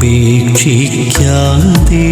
പരീക്ഷിച്ചാലുപേക്ഷിക്കാതെ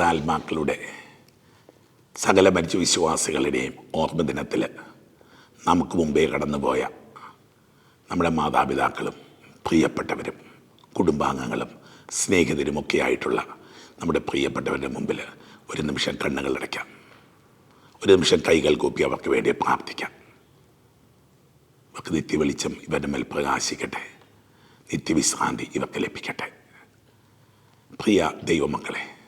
പരേതാത്മാക്കളുടെ സകല മരിച്ച വിശ്വാസികളുടെയും ഓർമ്മ ദിനത്തിൽ നമുക്ക് മുമ്പേ കടന്നുപോയ നമ്മുടെ മാതാപിതാക്കളും പ്രിയപ്പെട്ടവരും കുടുംബാംഗങ്ങളും സ്നേഹിതരുമൊക്കെ ആയിട്ടുള്ള നമ്മുടെ പ്രിയപ്പെട്ടവരുടെ മുമ്പിൽ ഒരു നിമിഷം കണ്ണുകൾ അടയ്ക്കാം. ഒരു നിമിഷം കൈകൾ കൂപ്പി അവർക്ക് വേണ്ടി പ്രാർത്ഥിക്കാം. അവർക്ക് നിത്യവെളിച്ചം ഇവരുടെ മേൽ പ്രകാശിക്കട്ടെ. നിത്യവിശ്രാന്തി ഇവർക്ക് ലഭിക്കട്ടെ. പ്രിയ ദൈവമക്കളെ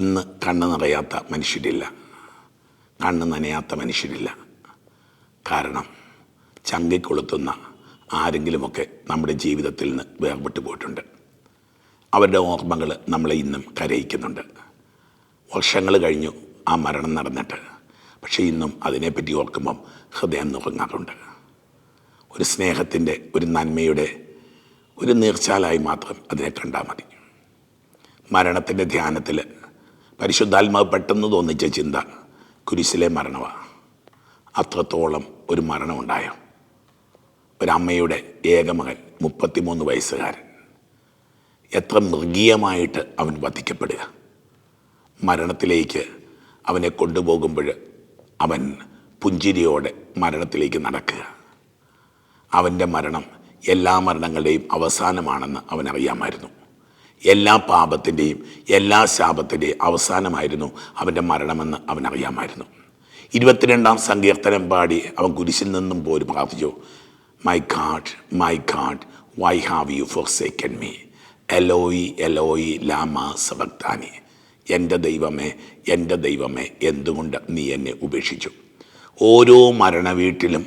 ഇന്ന് കണ്ണ് നിറയാത്ത മനുഷ്യരില്ല. കണ്ണ് നനയാത്ത മനുഷ്യരില്ല. കാരണം ചങ്കിക്കൊളുത്തുന്ന ആരെങ്കിലുമൊക്കെ നമ്മുടെ ജീവിതത്തിൽ നിന്ന് വേർപെട്ടു പോയിട്ടുണ്ട്. അവരുടെ ഓർമ്മകൾ നമ്മളെ ഇന്നും കരയിക്കുന്നുണ്ട്. വർഷങ്ങൾ കഴിഞ്ഞു ആ മരണം നടന്നിട്ട്. പക്ഷേ ഇന്നും അതിനെപ്പറ്റി ഓർക്കുമ്പം ഹൃദയം നുറങ്ങാറുണ്ട്. ഒരു സ്നേഹത്തിന്റെ ഒരു നന്മയുടെ ഒരു നീർച്ചാലായി മാത്രം അതിനെ കണ്ടാൽ മതി. മരണത്തിന്റെ ധ്യാനത്തിൽ പരിശുദ്ധാത്മാവ് പെട്ടെന്ന് തോന്നിച്ച ചിന്ത കുരിശിലെ മരണമാണ് അത്രത്തോളം ഒരു മരണമുണ്ടായോ? ഒരമ്മയുടെ ഏകമകൻ മുപ്പത്തിമൂന്ന് വയസ്സുകാരൻ. എത്ര മൃഗീയമായിട്ട് അവൻ വധിക്കപ്പെടുക. മരണത്തിലേക്ക് അവനെ കൊണ്ടുപോകുമ്പോൾ അവൻ പുഞ്ചിരിയോടെ മരണത്തിലേക്ക് നടക്കുക. അവന്റെ മരണം എല്ലാ മരണങ്ങളുടെയും അവസാനമാണെന്ന് അവനറിയാമായിരുന്നു. എല്ലാ പാപത്തിന്റെയും എല്ലാ ശാപത്തിന്റെയും അവസാനമായിരുന്നു അവന്റെ മരണമെന്ന് അവൻ അറിയാമായിരുന്നു. ഇരുപത്തിരണ്ടാം സങ്കീർത്തനം പാടി അവൻ കുരിശിൽ നിന്നും പോലും പ്രാർത്ഥിച്ചു my God my God why have you forsaken me എലോയി എലോയി ലാമ സബക്താനി എന്റെ ദൈവമേ എന്റെ ദൈവമേ എന്തുകൊണ്ട് നീ എന്നെ ഉപേക്ഷിച്ചു? ഓരോ മരണവീട്ടിലും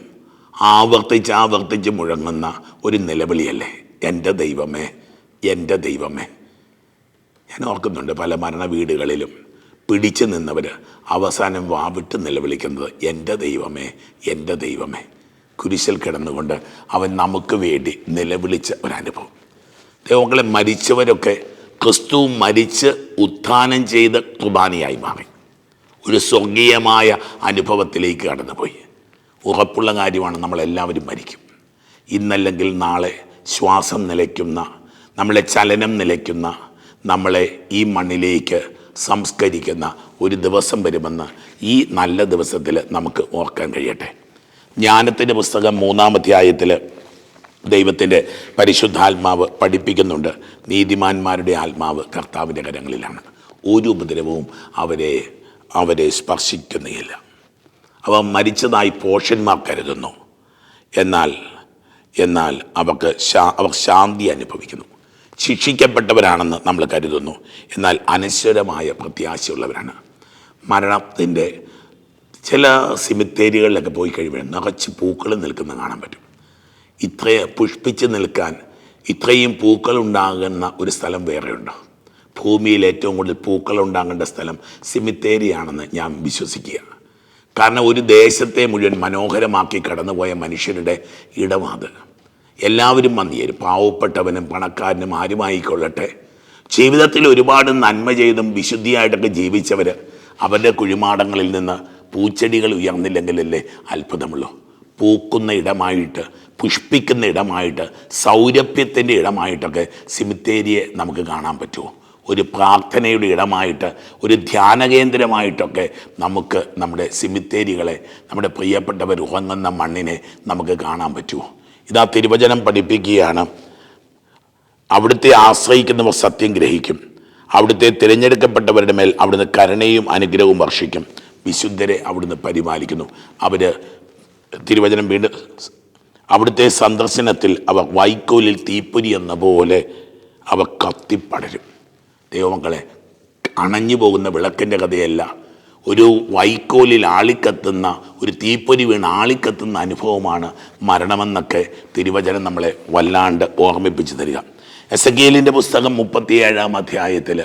ആവർത്തിച്ച് ആവർത്തിച്ച് മുഴങ്ങുന്ന ഒരു നിലവിളിയല്ലേ എന്റെ ദൈവമേ എന്റെ ദൈവമേ ഞാൻ ഓർക്കുന്നുണ്ട് പല മരണ വീടുകളിലും പിടിച്ചു നിന്നവർ അവസാനം വാവിട്ട് നിലവിളിക്കുന്നത് എന്റെ ദൈവമേ എന്റെ ദൈവമേ. കുരിശിൽ കിടന്നുകൊണ്ട് അവൻ നമുക്ക് വേണ്ടി നിലവിളിച്ച ഒരനുഭവം. ദൈവങ്ങളെ മരിച്ചവരൊക്കെ ക്രിസ്തു മരിച്ച് ഉത്ഥാനം ചെയ്ത് കുർബാനയായി മാറി. ഒരു സ്വർഗീയമായ അനുഭവത്തിലേക്ക് കടന്നുപോയി. ഉറപ്പുള്ള കാര്യമാണ് നമ്മളെല്ലാവരും മരിക്കും. ഇന്നല്ലെങ്കിൽ നാളെ ശ്വാസം നിലയ്ക്കുന്ന നമ്മളെ ചലനം നിലയ്ക്കുന്ന നമ്മളെ ഈ മണ്ണിലേക്ക് സംസ്കരിക്കുന്ന ഒരു ദിവസം വരുമെന്ന് ഈ നല്ല ദിവസത്തിൽ നമുക്ക് ഓർക്കാൻ കഴിയട്ടെ. ജ്ഞാനത്തിന്റെ പുസ്തകം മൂന്നാം അധ്യായത്തിൽ ദൈവത്തിന്റെ പരിശുദ്ധാത്മാവ് പഠിപ്പിക്കുന്നുണ്ട്. നീതിമാന്മാരുടെ ആത്മാവ് കർത്താവിന്റെ കരങ്ങളിലാണ്. ഒരു ഉപദ്രവവും അവരെ അവരെ സ്പർശിക്കുന്നില്ല. അവ മരിച്ചതായി പോഷന്മാർ കരുതുന്നു. എന്നാൽ എന്നാൽ അവർക്ക് ശാ അവർ ശാന്തി അനുഭവിക്കുന്നു. ശിക്ഷിക്കപ്പെട്ടവരാണെന്ന് നമ്മൾ കരുതുന്നു. എന്നാൽ അനശ്വരമായ പ്രത്യാശയുള്ളവരാണ്. മരണത്തിന്റെ ചില സിമിത്തേരികളിലൊക്കെ പോയി കഴിയുമ്പോൾ നിറച്ച് പൂക്കൾ നിൽക്കുന്ന കാണാൻ പറ്റും. ഇത്ര പുഷ്പിച്ച് നിൽക്കാൻ ഇത്രയും പൂക്കൾ ഉണ്ടാകുന്ന ഒരു സ്ഥലം വേറെയുണ്ട്. ഭൂമിയിൽ ഏറ്റവും കൂടുതൽ പൂക്കൾ ഉണ്ടാകേണ്ട സ്ഥലം സിമിത്തേരിയാണെന്ന് ഞാൻ വിശ്വസിക്കുക. കാരണം ഒരു ദേശത്തെ മുഴുവൻ മനോഹരമാക്കി കടന്നുപോയ മനുഷ്യരുടെ ഇടമാത് എല്ലാവരും വന്നിയേരും പാവപ്പെട്ടവനും പണക്കാരനും ആരുമായിക്കൊള്ളട്ടെ? ജീവിതത്തിൽ ഒരുപാട് നന്മ ചെയ്തും വിശുദ്ധിയായിട്ടൊക്കെ ജീവിച്ചവർ അവരുടെ കുഴിമാടങ്ങളിൽ നിന്ന് പൂച്ചെടികൾ ഉയർന്നില്ലെങ്കിലല്ലേ അത്ഭുതമുള്ളൂ. പൂക്കുന്ന ഇടമായിട്ട് പുഷ്പിക്കുന്ന ഇടമായിട്ട് സൗരഭ്യത്തിന്റെ ഇടമായിട്ടൊക്കെ സിമിത്തേരിയെ നമുക്ക് കാണാൻ പറ്റുമോ ഒരു പ്രാർത്ഥനയുടെ ഇടമായിട്ട് ഒരു ധ്യാന കേന്ദ്രമായിട്ടൊക്കെ നമുക്ക് നമ്മുടെ സിമിത്തേരികളെ നമ്മുടെ പ്രിയപ്പെട്ടവർ ഉറങ്ങുന്ന മണ്ണിനെ നമുക്ക് കാണാൻ പറ്റുമോ ഇതാ തിരുവചനം പഠിപ്പിക്കുകയാണ്. അവിടുത്തെ ആശ്രയിക്കുന്നവർ സത്യം ഗ്രഹിക്കും. അവിടുത്തെ തിരഞ്ഞെടുക്കപ്പെട്ടവരുടെ മേൽ അവിടുന്ന് കരുണയും അനുഗ്രഹവും വർഷിക്കും. വിശുദ്ധരെ അവിടുന്ന് പരിപാലിക്കുന്നു. അവർ തിരുവചനം വീണ്ടും അവിടുത്തെ സന്ദർശനത്തിൽ അവർ വൈക്കോലിൽ തീപ്പൊരി എന്ന പോലെ അവ കത്തിപ്പടരും. ദൈവമക്കളെ അണഞ്ഞു പോകുന്ന വിളക്കിന്റെ കഥയല്ല. ഒരു വൈക്കോലിൽ ആളിക്കത്തുന്ന ഒരു തീപ്പൊരി വീണ് ആളിക്കത്തുന്ന അനുഭവമാണ് മരണമെന്നൊക്കെ തിരുവചനം നമ്മളെ വല്ലാണ്ട് ഓർമ്മിപ്പിച്ച് തരിക. എസ് എ ഗേലിന്റെ പുസ്തകം മുപ്പത്തിയേഴാം അധ്യായത്തിൽ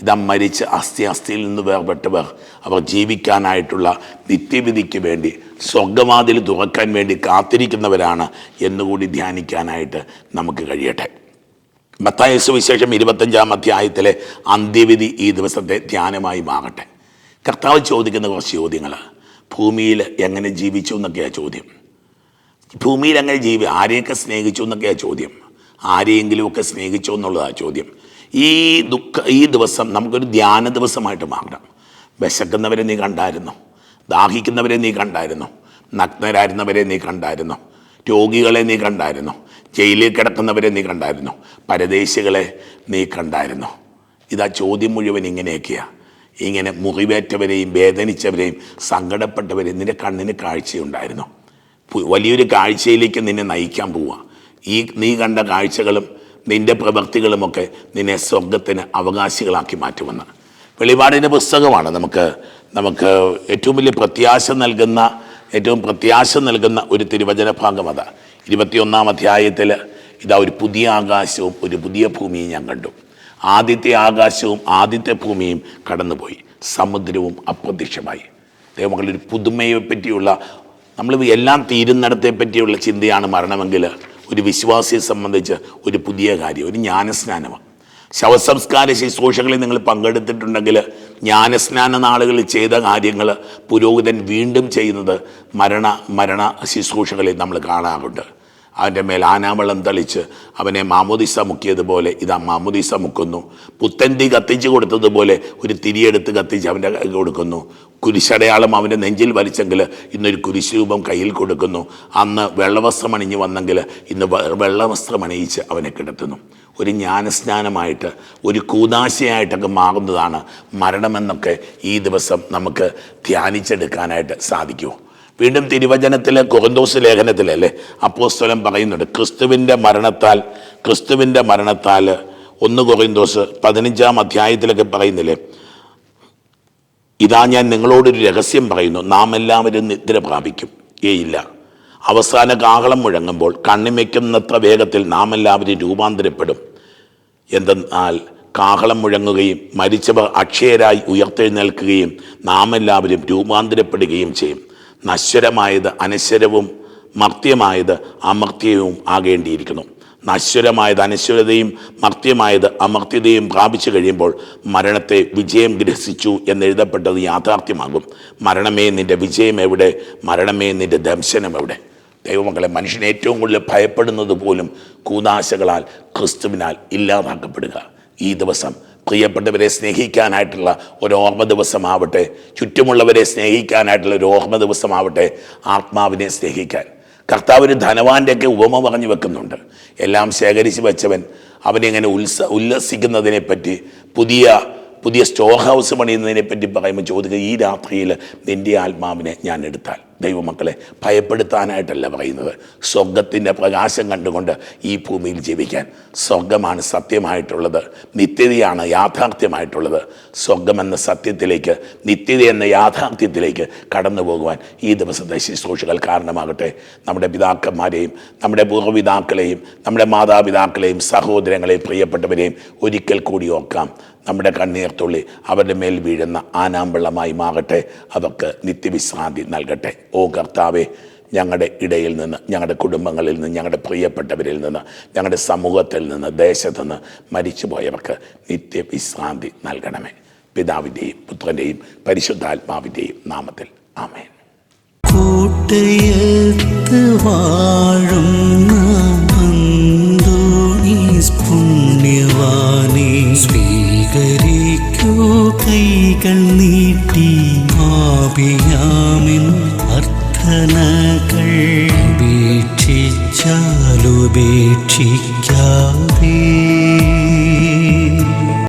ഇതാ മരിച്ച് അസ്ഥി അസ്ഥിയിൽ നിന്ന് വേർപെട്ടവർ അവർ ജീവിക്കാനായിട്ടുള്ള നിത്യവിധിക്ക് വേണ്ടി സ്വർഗവാതിൽ തുറക്കാൻ വേണ്ടി കാത്തിരിക്കുന്നവരാണ് എന്നുകൂടി ധ്യാനിക്കാനായിട്ട് നമുക്ക് കഴിയട്ടെ. മത്തായ സുവിശേഷം ഇരുപത്തഞ്ചാം അധ്യായത്തിലെ അന്ത്യവിധി ഈ ദിവസത്തെ ധ്യാനമായി മാറട്ടെ. കർത്താവ് ചോദിക്കുന്ന കുറച്ച് ചോദ്യങ്ങൾ ഭൂമിയിൽ എങ്ങനെ ജീവിച്ചു എന്നൊക്കെയാണ് ചോദ്യം. ഭൂമിയിൽ എങ്ങനെ ജീവി ആരെയൊക്കെ സ്നേഹിച്ചു എന്നൊക്കെയാണ് ചോദ്യം. ആരെയെങ്കിലുമൊക്കെ സ്നേഹിച്ചോ എന്നുള്ളതാണ് ചോദ്യം. ഈ ദുഃഖ ഈ ദിവസം നമുക്കൊരു ധ്യാന ദിവസമായിട്ട് മാറണം. വിശക്കുന്നവരെ നീ കണ്ടായിരുന്നു. ദാഹിക്കുന്നവരെ നീ കണ്ടായിരുന്നു. നഗ്നരായിരുന്നവരെ നീ കണ്ടായിരുന്നു. രോഗികളെ നീ കണ്ടായിരുന്നു. ജയിലിൽ കിടക്കുന്നവരെ നീ കണ്ടായിരുന്നു. പരദേശികളെ നീ കണ്ടായിരുന്നു. ഇതാ ചോദ്യം മുഴുവൻ ഇങ്ങനെയൊക്കെയാണ് ഇങ്ങനെ മുറിവേറ്റവരെയും വേദനിച്ചവരെയും സങ്കടപ്പെട്ടവരെയും നിന്റെ കണ്ണിന് കാഴ്ചയുണ്ടായിരുന്നു. വലിയൊരു കാഴ്ചയിലേക്ക് നിന്നെ നയിക്കാൻ പോവുക. ഈ നീ കണ്ട കാഴ്ചകളും നിന്റെ പ്രവൃത്തികളുമൊക്കെ നിന്നെ സ്വർഗത്തിന് അവകാശികളാക്കി മാറ്റുമെന്ന്. വെളിപാടിന്റെ പുസ്തകമാണ് നമുക്ക് നമുക്ക് ഏറ്റവും വലിയ പ്രത്യാശ നൽകുന്ന ഏറ്റവും പ്രത്യാശ നൽകുന്ന ഒരു തിരുവചന ഭാഗം അതാ. ഇരുപത്തിയൊന്നാം അധ്യായത്തിൽ ഇതാ ഒരു പുതിയ ആകാശവും ഒരു പുതിയ ഭൂമിയും ഞാൻ കണ്ടു. ആദ്യത്തെ ആകാശവും ആദ്യത്തെ ഭൂമിയും കടന്നുപോയി. സമുദ്രവും അപ്രത്യക്ഷമായി. ദൈവമക്കൾ ഒരു പുതുമയെ പറ്റിയുള്ള നമ്മൾ എല്ലാം തീരുന്നിടത്തെ പറ്റിയുള്ള ചിന്തയാണ് മരണമെങ്കിൽ ഒരു വിശ്വാസിയെ സംബന്ധിച്ച് ഒരു പുതിയ കാര്യം ഒരു ജ്ഞാനസ്നാനമാണ്. ശവസംസ്കാര ശുശ്രൂഷകളിൽ നിങ്ങൾ പങ്കെടുത്തിട്ടുണ്ടെങ്കിൽ ജ്ഞാനസ്നാന നാളുകളിൽ ചെയ്ത കാര്യങ്ങൾ പുരോഹിതൻ വീണ്ടും ചെയ്യുന്നത് മരണ മരണ ശുശ്രൂഷകളിൽ നമ്മൾ കാണാറുണ്ട്. അവന്റെ മേൽ ആനാമളം തളിച്ച് അവനെ മാമോദിസ മുക്കിയതുപോലെ ഇതാ മാമോദിസ മുക്കുന്നു. പുത്തൻതി കത്തിച്ച് കൊടുത്തതുപോലെ ഒരു തിരിയെടുത്ത് കത്തിച്ച് അവന്റെ കൊടുക്കുന്നു. കുരിശടയാളം അവന്റെ നെഞ്ചിൽ വലിച്ചെങ്കിൽ ഇന്നൊരു കുരിശരൂപം കയ്യിൽ കൊടുക്കുന്നു. അന്ന് വെള്ളവസ്ത്രം അണിഞ്ഞ് വന്നെങ്കിൽ ഇന്ന് വെള്ളവസ്ത്രം അണിയിച്ച് അവനെ കിടത്തുന്നു. ഒരു ജ്ഞാനസ്നാനമായിട്ട് ഒരു കൂതാശയായിട്ടൊക്കെ മാറുന്നതാണ് മരണമെന്നൊക്കെ ഈ ദിവസം നമുക്ക് ധ്യാനിച്ചെടുക്കാനായിട്ട് സാധിക്കുമോ വീണ്ടും തിരുവചനത്തിലെ കൊഹന്തോസ് ലേഖനത്തിലല്ലേ അപ്പോസ്തലം പറയുന്നുണ്ട് ക്രിസ്തുവിന്റെ മരണത്താൽ ക്രിസ്തുവിന്റെ മരണത്താൽ ഒന്ന് കൊഹന്തോസ് പതിനഞ്ചാം അധ്യായത്തിലൊക്കെ പറയുന്നില്ലേ? ഇതാ ഞാൻ നിങ്ങളോടൊരു രഹസ്യം പറയുന്നു നാം എല്ലാവരും നിദ്ര പ്രാപിക്കും ഏയില്ല അവസാന കാഹളം മുഴങ്ങുമ്പോൾ കണ്ണിമയ്ക്കുന്നത്ര വേഗത്തിൽ നാം എല്ലാവരും രൂപാന്തരപ്പെടും. എന്തെന്നാൽ കാഹളം മുഴങ്ങുകയും മരിച്ചവർ അക്ഷയരായി ഉയർത്തെഴുന്നേൽക്കുകയും നാം എല്ലാവരും രൂപാന്തരപ്പെടുകയും ചെയ്യും. നശ്വരമായത് അനശ്വരവും മർത്യമായത് അമർത്യവും ആകേണ്ടിയിരിക്കുന്നു. നശ്വരമായത് അനശ്വരതയും മർത്യമായത് അമർത്യതയും പ്രാപിച്ചു കഴിയുമ്പോൾ മരണത്തെ വിജയം ഗ്രഹിച്ചു എന്നെഴുതപ്പെട്ടത് യാഥാർത്ഥ്യമാകും. മരണമേ നിന്റെ വിജയം എവിടെ? മരണമേ നിന്റെ ദംശനം എവിടെ? ദൈവമക്കളെ മനുഷ്യൻ ഏറ്റവും കൂടുതൽ ഭയപ്പെടുന്നത് പോലും കൂതാശകളാൽ ക്രിസ്തുവിനാൽ ഇല്ലാതാക്കപ്പെടുക. ഈ ദിവസം പ്രിയപ്പെട്ടവരെ സ്നേഹിക്കാനായിട്ടുള്ള ഒരു ഓർമ്മ ദിവസമാവട്ടെ ചുറ്റുമുള്ളവരെ സ്നേഹിക്കാനായിട്ടുള്ള ഒരു ഓർമ്മ ദിവസമാവട്ടെ ആത്മാവിനെ സ്നേഹിക്കാൻ. കർത്താവ് ധനവാന്റെയൊക്കെ ഉപമ പറഞ്ഞു വെക്കുന്നുണ്ട്. എല്ലാം ശേഖരിച്ച് വെച്ചവൻ അവനിങ്ങനെ ഉത്സ ഉല്ലസിക്കുന്നതിനെ പറ്റി പുതിയ പുതിയ സ്റ്റോർ ഹൗസ് പണിയുന്നതിനെ പറ്റി പറയുമ്പോൾ ചോദിക്കുക ഈ രാത്രിയിൽ നിന്റെ ആത്മാവിനെ ഞാൻ എടുത്താൽ ദൈവമക്കളെ ഭയപ്പെടുത്താനായിട്ടല്ല പറയുന്നത്. സ്വർഗത്തിന്റെ പ്രകാശം കണ്ടുകൊണ്ട് ഈ ഭൂമിയിൽ ജീവിക്കാൻ സ്വർഗമാണ് സത്യമായിട്ടുള്ളത്. നിത്യതയാണ് യാഥാർത്ഥ്യമായിട്ടുള്ളത്. സ്വർഗമെന്ന സത്യത്തിലേക്ക് നിത്യത എന്ന യാഥാർത്ഥ്യത്തിലേക്ക് കടന്നു പോകുവാൻ ഈ ദിവസത്തെ ശുശ്രൂഷകൾ കാരണമാകട്ടെ. നമ്മുടെ പിതാക്കന്മാരെയും നമ്മുടെ പൂർവപിതാക്കളെയും നമ്മുടെ മാതാപിതാക്കളെയും സഹോദരങ്ങളെയും പ്രിയപ്പെട്ടവരെയും ഒരിക്കൽ കൂടി ഓർക്കാം. നമ്മുടെ കണ്ണീർത്തുള്ളി അവരുടെ മേൽ വീഴുന്ന ആനാമ്പള്ളമായി മാറട്ടെ. അവർക്ക് നിത്യവിശ്രാന്തി നൽകട്ടെ. ഓ കർത്താവെ ഞങ്ങളുടെ ഇടയിൽ നിന്ന് ഞങ്ങളുടെ കുടുംബങ്ങളിൽ നിന്ന് ഞങ്ങളുടെ പ്രിയപ്പെട്ടവരിൽ നിന്ന് ഞങ്ങളുടെ സമൂഹത്തിൽ നിന്ന് ദേശത്തു നിന്ന് മരിച്ചുപോയവർക്ക് നിത്യവിശ്രാന്തി നൽകണമേ. പിതാവിന്റെയും പുത്രന്റെയും പരിശുദ്ധാത്മാവിന്റെയും നാമത്തിൽ. ആമേൻ. കൂട്ടയത്ത് സ്വീകരിക്കൂ കൈകൾ നീട്ടി ആപിയാമിൻ ನ